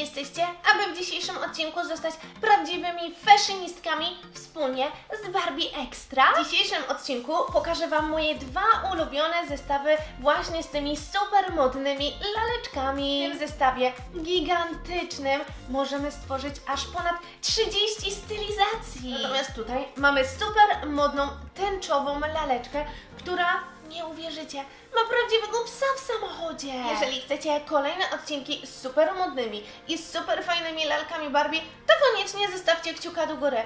jesteście, aby w dzisiejszym odcinku zostać prawdziwymi fashionistkami wspólnie z Barbie Extra? W dzisiejszym odcinku pokażę Wam moje dwa ulubione zestawy właśnie z tymi super modnymi laleczkami. W tym zestawie gigantycznym możemy stworzyć aż ponad 30 stylizacji. Natomiast tutaj mamy super modną, tęczową laleczkę, która nie uwierzycie, ma prawdziwego psa w samochodzie. Jeżeli chcecie kolejne odcinki z super modnymi i z super fajnymi lalkami Barbie, to koniecznie zostawcie kciuka do góry.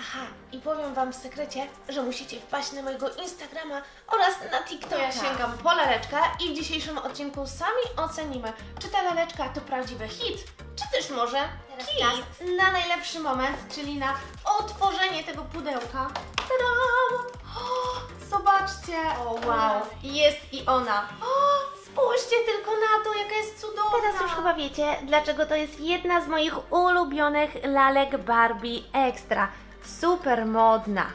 Aha, i powiem Wam w sekrecie, że musicie wpaść na mojego Instagrama oraz na TikToka. Ja sięgam po laleczkę i w dzisiejszym odcinku sami ocenimy, czy ta laleczka to prawdziwy hit, czy też może Teraz hit na najlepszy moment, czyli na otworzenie tego pudełka. Tadam! Zobaczcie! O wow, jest i ona. O, spójrzcie tylko na to, jaka jest cudowna. Teraz już chyba wiecie, dlaczego to jest jedna z moich ulubionych lalek Barbie Extra. Super modna,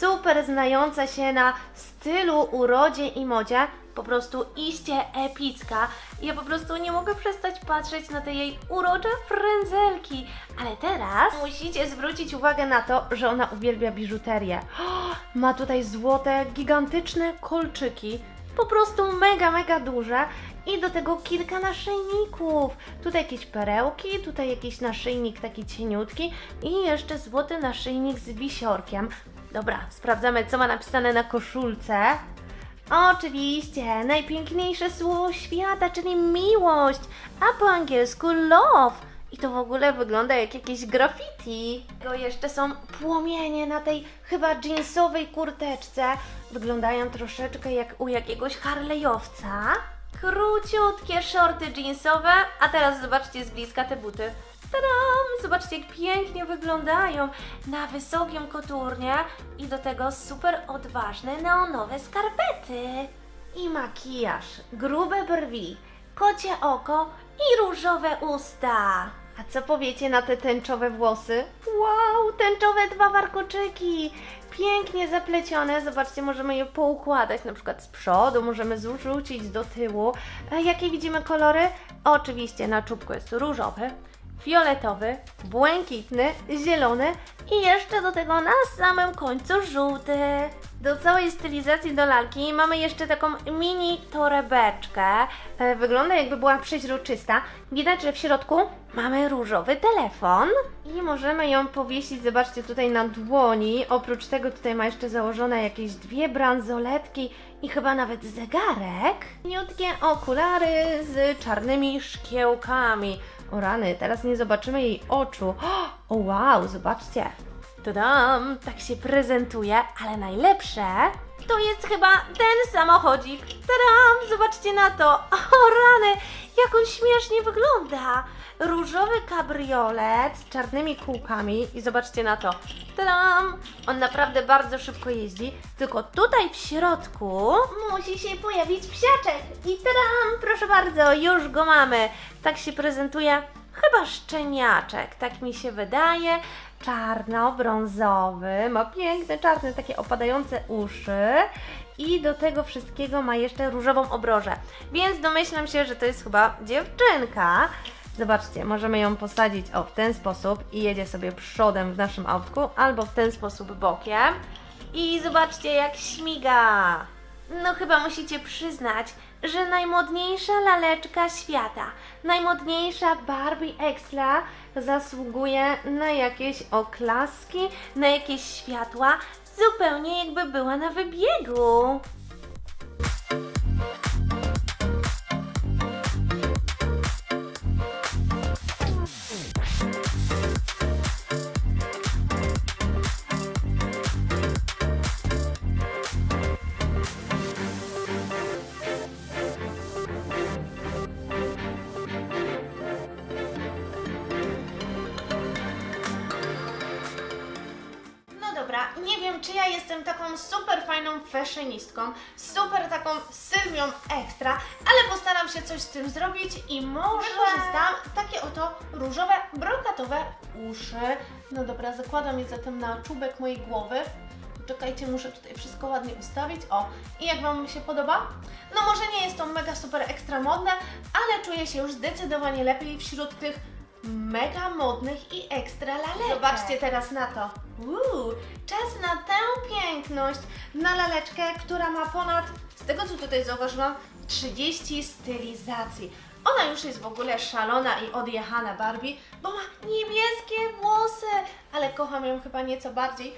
super znająca się na stylu, urodzie i modzie. Po prostu iście epicka. Ja po prostu nie mogę przestać patrzeć na te jej urocze frędzelki. Ale teraz musicie zwrócić uwagę na to, że ona uwielbia biżuterię. Ma tutaj złote, gigantyczne kolczyki po prostu mega, mega duże i do tego kilka naszyjników. Tutaj jakieś perełki, tutaj jakiś naszyjnik taki cieniutki i jeszcze złoty naszyjnik z wisiorkiem. Dobra, sprawdzamy co ma napisane na koszulce. Oczywiście, najpiękniejsze słowo świata, czyli miłość, a po angielsku love. I to w ogóle wygląda jak jakieś graffiti. Tego jeszcze są płomienie na tej chyba jeansowej kurteczce. Wyglądają troszeczkę jak u jakiegoś harlejowca. Króciutkie shorty jeansowe, a teraz zobaczcie z bliska te buty. Tadam! Zobaczcie jak pięknie wyglądają na wysokim koturnie i do tego super odważne neonowe skarpety. I makijaż, grube brwi, kocie oko i różowe usta. A co powiecie na te tęczowe włosy? Wow, tęczowe dwa warkoczyki! Pięknie zaplecione. Zobaczcie, możemy je poukładać na przykład z przodu, możemy zrzucić do tyłu. A jakie widzimy kolory? Oczywiście na czubku jest różowy, fioletowy, błękitny, zielony i jeszcze do tego na samym końcu żółty. Do całej stylizacji do lalki mamy jeszcze taką mini torebeczkę. E, Wygląda jakby była przeźroczysta. Widać, że w środku mamy różowy telefon i możemy ją powiesić, zobaczcie, tutaj na dłoni. Oprócz tego tutaj ma jeszcze założone jakieś dwie bransoletki i chyba nawet zegarek. Niutkie okulary z czarnymi szkiełkami. O rany, teraz nie zobaczymy jej oczu. O wow, zobaczcie. Tadam, tak się prezentuje, ale najlepsze to jest chyba ten samochodzik. Tadam, zobaczcie na to. O rany, jak on śmiesznie wygląda. Różowy kabriolet z czarnymi kółkami i zobaczcie na to. Tadam, on naprawdę bardzo szybko jeździ, tylko tutaj w środku musi się pojawić psiaczek. I tadam, proszę bardzo, już go mamy. Tak się prezentuje Chyba szczeniaczek, tak mi się wydaje. Czarno-brązowy, ma piękne czarne, takie opadające uszy i do tego wszystkiego ma jeszcze różową obrożę. Więc domyślam się, że to jest chyba dziewczynka. Zobaczcie, możemy ją posadzić o w ten sposób i jedzie sobie przodem w naszym autku, albo w ten sposób bokiem. I zobaczcie, jak śmiga. No chyba musicie przyznać, że najmodniejsza laleczka świata, najmodniejsza Barbie Extra zasługuje na jakieś oklaski, na jakieś światła, zupełnie jakby była na wybiegu. Nie wiem czy ja jestem taką super fajną fashionistką, super taką Sylwią Ekstra, ale postaram się coś z tym zrobić i może wykorzystam takie oto różowe, brokatowe uszy. No dobra, zakładam je zatem na czubek mojej głowy. Czekajcie, muszę tutaj wszystko ładnie ustawić. O, i jak Wam się podoba? No może nie jest to mega super ekstra modne, ale czuję się już zdecydowanie lepiej wśród tych mega modnych i ekstra laleczek. Zobaczcie teraz na to. Uuu, czas na tę piękność. Na laleczkę, która ma ponad, z tego co tutaj zauważyłam, 30 stylizacji. Ona już jest w ogóle szalona i odjechana Barbie, bo ma niebieskie włosy, ale kocham ją chyba nieco bardziej,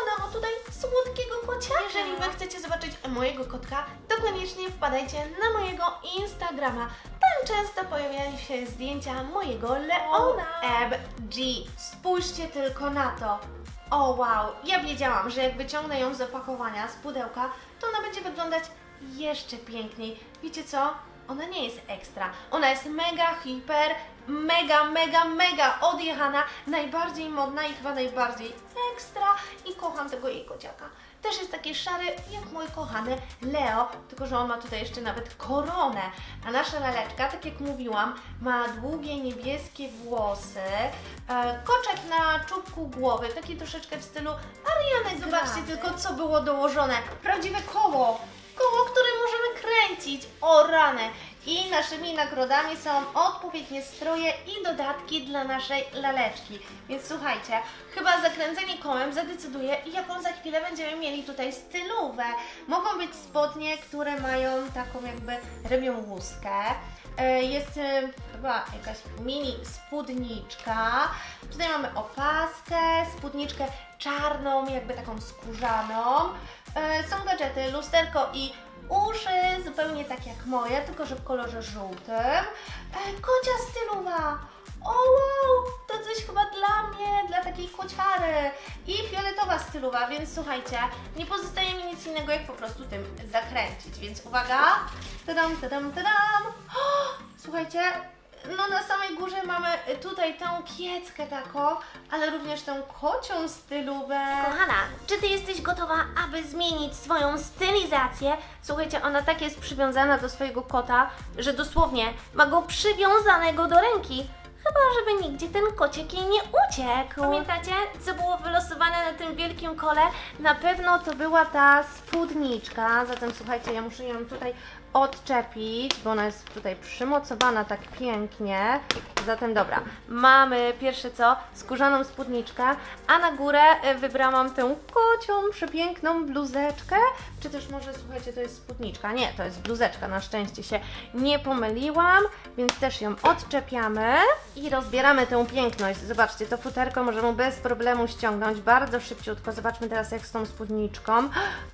ona ma tutaj słodkiego kociaka. Jeżeli Wy chcecie zobaczyć mojego kotka, to koniecznie wpadajcie na mojego Instagrama. Tam często pojawiają się zdjęcia mojego Leona. OMG, spójrzcie tylko na to. O wow, ja wiedziałam, że jak wyciągnę ją z opakowania, z pudełka, to ona będzie wyglądać jeszcze piękniej. Wiecie co? Ona nie jest ekstra. Ona jest mega, hiper, mega, mega, mega odjechana, najbardziej modna i chyba najbardziej ekstra i kocham tego jej kociaka. Też jest taki szary jak mój kochany Leo, tylko że on ma tutaj jeszcze nawet koronę. A nasza laleczka, tak jak mówiłam, ma długie niebieskie włosy, e, koczek na czubku głowy, taki troszeczkę w stylu Ariany. Zobaczcie tylko, co było dołożone. Prawdziwe koło. Koło, które kręcić. O rany. I naszymi nagrodami są odpowiednie stroje i dodatki dla naszej laleczki. Więc słuchajcie, chyba zakręcenie kołem zadecyduje, jaką za chwilę będziemy mieli tutaj stylówę. Mogą być spodnie, które mają taką jakby rybią łuskę. E, Jest e, chyba jakaś mini spódniczka. Tutaj mamy opaskę, spódniczkę czarną, jakby taką skórzaną. E, Są gadżety, lusterko i uszy, zupełnie tak jak moje, tylko że w kolorze żółtym. E, Kocia stylowa! O wow, to coś chyba dla mnie, dla takiej kociary. I fioletowa stylowa, więc słuchajcie, nie pozostaje mi nic innego, jak po prostu tym zakręcić. Więc uwaga, tadam, tadam, tadam. O, słuchajcie, no na samej górze mamy tutaj tę kieckę taką, ale również tę kocią stylówę. Kochana, czy ty jesteś gotowa, aby zmienić swoją stylizację? Słuchajcie, ona tak jest przywiązana do swojego kota, że dosłownie ma go przywiązanego do ręki. Chyba, żeby nigdzie ten kociek jej nie uciekł. Pamiętacie, co było wylosowane na tym wielkim kole? Na pewno to była ta spódniczka, zatem słuchajcie, ja muszę ją tutaj odczepić, bo ona jest tutaj przymocowana tak pięknie. Zatem dobra, mamy pierwsze co, skórzaną spódniczkę, a na górę e, wybrałam tę kocią, przepiękną bluzeczkę, czy też może, słuchajcie, to jest spódniczka, nie, to jest bluzeczka, na szczęście się nie pomyliłam, więc też ją odczepiamy i rozbieramy tę piękność. Zobaczcie, to futerko możemy bez problemu ściągnąć bardzo szybciutko. Zobaczmy teraz jak z tą spódniczką.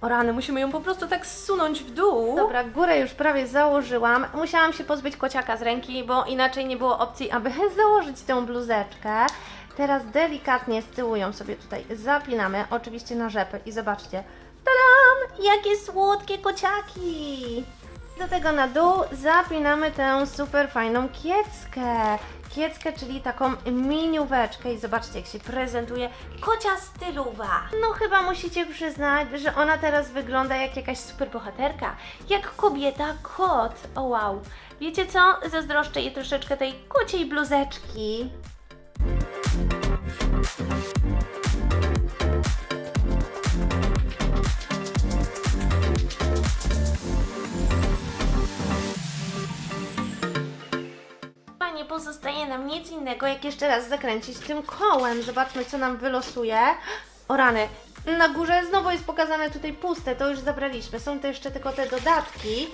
O rany, musimy ją po prostu tak zsunąć w dół. Dobra, górę już prawie założyłam. Musiałam się pozbyć kociaka z ręki, bo inaczej nie było opcji, aby założyć tę bluzeczkę. Teraz delikatnie z tyłu ją sobie tutaj zapinamy, oczywiście na rzepy i zobaczcie. Tadam! Jakie słodkie kociaki! Do tego na dół zapinamy tę super fajną kieckę. Kieckę, czyli taką minióweczkę i zobaczcie jak się prezentuje kocia stylowa. No chyba musicie przyznać, że ona teraz wygląda jak jakaś super bohaterka, jak kobieta kot. O wow. Wiecie co? Zazdroszczę jej troszeczkę tej kociej bluzeczki. Pozostaje nam nic innego, jak jeszcze raz zakręcić tym kołem. Zobaczmy, co nam wylosuje. O rany, na górze znowu jest pokazane tutaj puste, to już zabraliśmy. Są to jeszcze tylko te dodatki.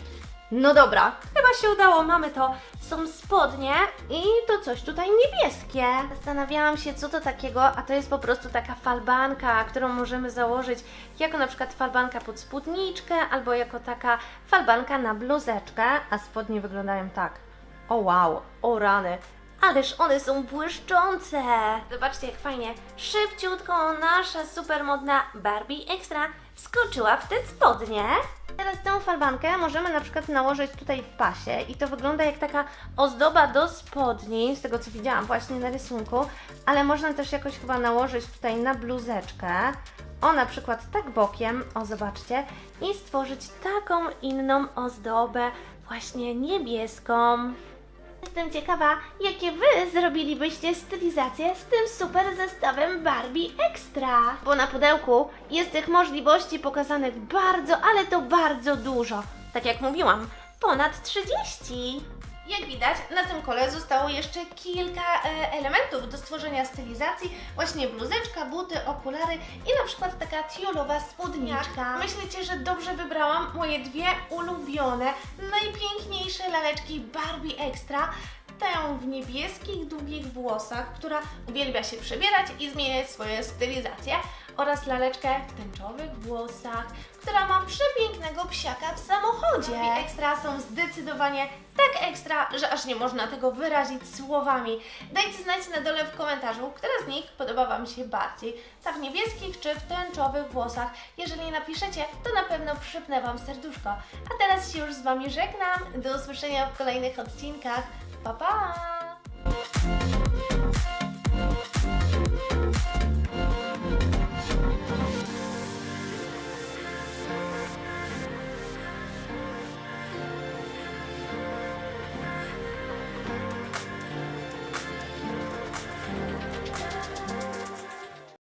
No dobra, chyba się udało, mamy to. Są spodnie i to coś tutaj niebieskie. Zastanawiałam się, co to takiego, a to jest po prostu taka falbanka, którą możemy założyć jako na przykład falbanka pod spódniczkę, albo jako taka falbanka na bluzeczkę, a spodnie wyglądają tak. O wow, o rany. Ależ one są błyszczące! Zobaczcie jak fajnie, szybciutko nasza super modna Barbie Extra wskoczyła w te spodnie. Teraz tę falbankę możemy na przykład nałożyć tutaj w pasie i to wygląda jak taka ozdoba do spodni, z tego co widziałam właśnie na rysunku, ale można też jakoś chyba nałożyć tutaj na bluzeczkę. O, na przykład tak bokiem, o zobaczcie, i stworzyć taką inną ozdobę, właśnie niebieską. Jestem ciekawa, jakie Wy zrobilibyście stylizację z tym super zestawem Barbie Extra. Bo na pudełku jest tych możliwości pokazanych bardzo, ale to bardzo dużo. Tak jak mówiłam, ponad 30. Jak widać, na tym kole zostało jeszcze kilka e, elementów do stworzenia stylizacji. Właśnie bluzeczka, buty, okulary i na przykład taka tiolowa spódniczka. Myślicie, że dobrze wybrałam moje dwie ulubione, najpiękniejsze laleczki Barbie Extra? Tę w niebieskich, długich włosach, która uwielbia się przebierać i zmieniać swoje stylizacje oraz laleczkę w tęczowych włosach, która ma przepięknego psiaka w samochodzie. Barbie Extra są zdecydowanie tak ekstra, że aż nie można tego wyrazić słowami. Dajcie znać na dole w komentarzu, która z nich podoba Wam się bardziej. Ta w niebieskich czy w tęczowych włosach. Jeżeli napiszecie, to na pewno przypnę Wam serduszko. A teraz się już z Wami żegnam. Do usłyszenia w kolejnych odcinkach. Pa, pa!